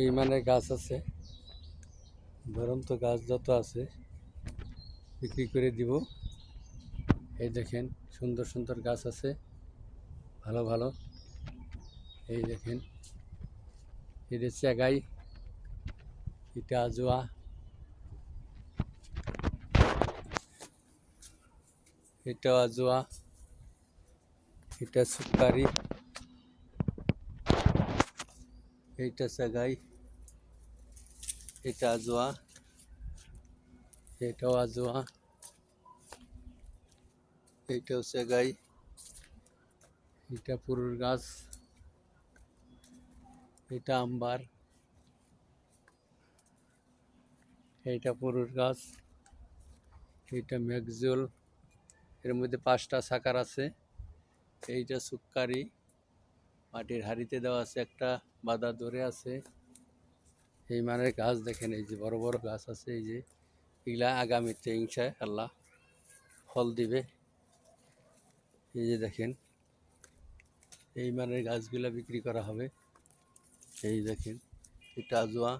এই মানে গাছ আছে ধরন্ত গাছ যত আছে, বিক্রি করে দিব। এই দেখেন, সুন্দর সুন্দর গাছ আছে, ভালো ভালো। এই দেখেন এটা চেগাই, এটা আজোয়া এটা আজোয়া এটা সুপারি, এইটা চেগাই। এটা আজোয়া। এটাও আজোয়া। এইটাও চেগাই এটা পুরুর গাছ। এটা আম্বার। এইটা পুরুর গাছ। এটা ম্যাগজুল এর মধ্যে পাঁচটা সাকার আছে। এইটা সুক্কারি। মাটির হাড়িতে দেওয়া আছে একটা, বাধা ধরে আছে। এই মানের গাছ দেখেন, এই যে বড় বড় গাছ আছে, এই যে এগুলা আগামীতে ইনশা আল্লাহ ফল দিবে। এই যে দেখেন, এই মানের গাছগুলা বিক্রি করা হবে। এই দেখেন এটা আজোয়া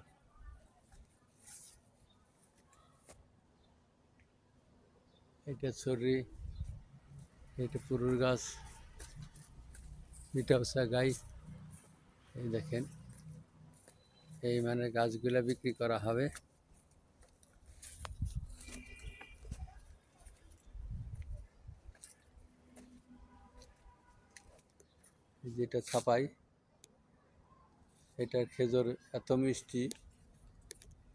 এটা ছড়ি এটা পুরুর গাছ, এটা হচ্ছে গাই। এই দেখেন এই মানে গাছগুলা বিক্রি করা হবে। যেটা ছাপাই এটার খেজুর, এত মিষ্টি,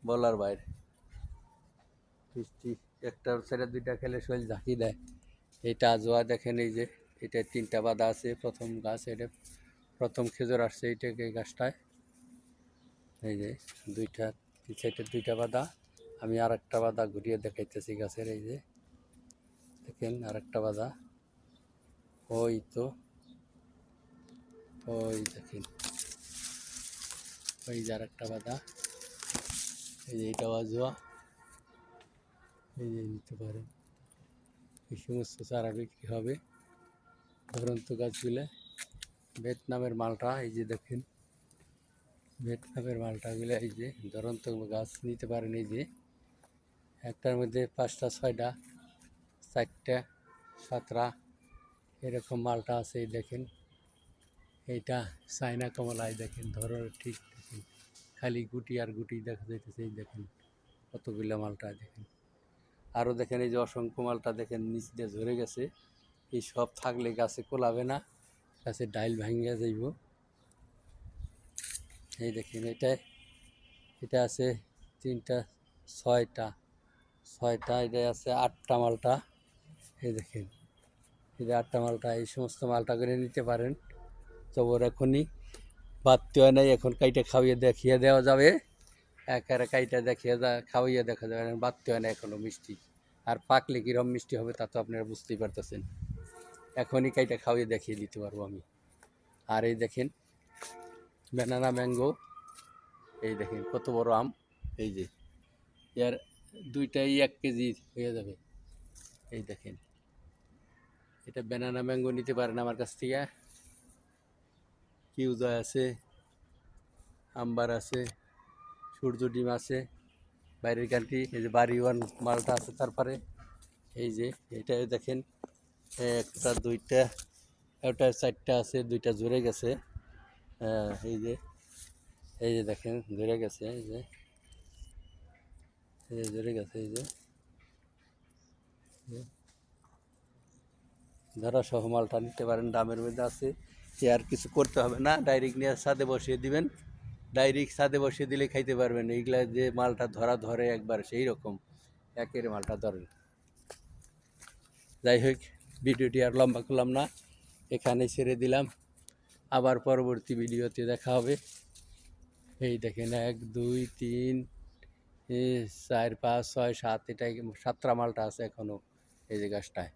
বলার বাইরে। মিষ্টি একটা ছেড়ে দুইটা খেলে শরীর ঝাঁকি দেয়। এটা আজোয়া দেখেন এই যে, এটা তিনটা বাদা আছে, প্রথম গাছ, এটা প্রথম খেজুর আসছে এইটাকে গাছটায়। এই যে, দুইটা সাইডে দুইটা বাদা। আমি আর একটা বাদা ঘুরিয়ে দেখাইতেছি গাছের, এই যে। দেখেন আর একটা বাদা। ওই তো। ওই দেখেন। ওই যে আর একটা বাদা। এই যে এইটাও আজোয়া এই যে নিতে পারেন। এই সমস্ত চারা বিক্রি হবে। ধরন্ত গাছগুলো ভিয়েতনামের মালটা, এই যে দেখেন। ভিয়েতনামের মালটাগুলো এই যে ধরন্ত গাছ নিতে পারেন এই যে। একটার মধ্যে পাঁচটা, ছয়টা, চারটা, সাতটা এরকম মালটা আছে এই দেখেন। এইটা চায়না কমলায় দেখেন ধরো ঠিক দেখেন। খালি গুটি আর গুটি দেখা যাইতেছে এই দেখেন, কতগুলো মালটা দেখেন। আরও দেখেন এই যে অসংখ্য মালটা দেখেন, নিচ দিয়ে ঝরে গেছে। এই সব থাকলে গাছে কোলাবে না, গাছে ডাইল ভাঙিয়া যাইব। এই দেখেন, এটা এটা আছে তিনটা, ছয়টা ছয়টা, এটা আছে আটটা মালটা। এই দেখেন এটা আটটা মালটা, এই সমস্ত মালটা করে নিতে পারেন। তবর এখনই বাড়তে হয় নাই, এখন কাইটা খাওয়িয়ে দেখিয়ে দেওয়া যাবে। একেবারে কাইটা দেখিয়ে দা খাওয়াইয়ে দেখা যাবে বাড়তে হয় না এখনও মিষ্টি। আর পাকলে কীরকম মিষ্টি হবে তা তো আপনারা বুঝতেই পারতেছেন। এখনই কাইটা খাওয়িয়ে দেখিয়ে দিতে পারব আমি। আর এই দেখেন ব্যানানা ম্যাঙ্গো এই দেখেন, কত বড় আম। এই যে, এর দুইটাই এক কেজি হয়ে যাবে। এই দেখেন, এটা ব্যানানা ম্যাঙ্গো নিতে পারেন আমার কাছ থেকে। কিউজয় আছে, আম্বার আছে, সূর্য ডিম আছে, বাইরের কান্ট্রি এই যে বাড়ি ওয়ান মালটা আছে তারপরে। এই যে, এটা দেখেন, একটা, দুইটা, একটা চারটা আছে, দুইটা জুড়ে গেছে। আহ, এই যে এই যে দেখেন জুড়ে গেছে এই যে এই যে জুড়ে গেছে এই যে। ধরা সহ মালটা নিতে পারেন দামের মধ্যে আছে সে আর কিছু করতে হবে না ডাইরেক্ট নিয়ে ছাদে বসিয়ে দিবেন। ডাইরেক্ট ছাদে বসিয়ে দিলে খাইতে পারবেন এইগুলা যে মালটা ধরা ধরে একবার সেই রকম একের মালটা ধরেন। যাই হোক ভিডিওটি আর লম্বা করলাম না এখানে ছেড়ে দিলাম। আবার পরবর্তী ভিডিওতে দেখা হবে। এই দেখেন, এক, দুই, তিন চার, পাঁচ, ছয়, সাত এটাই সাতটা মালটা আছে এখনও এই যে গাছটায়।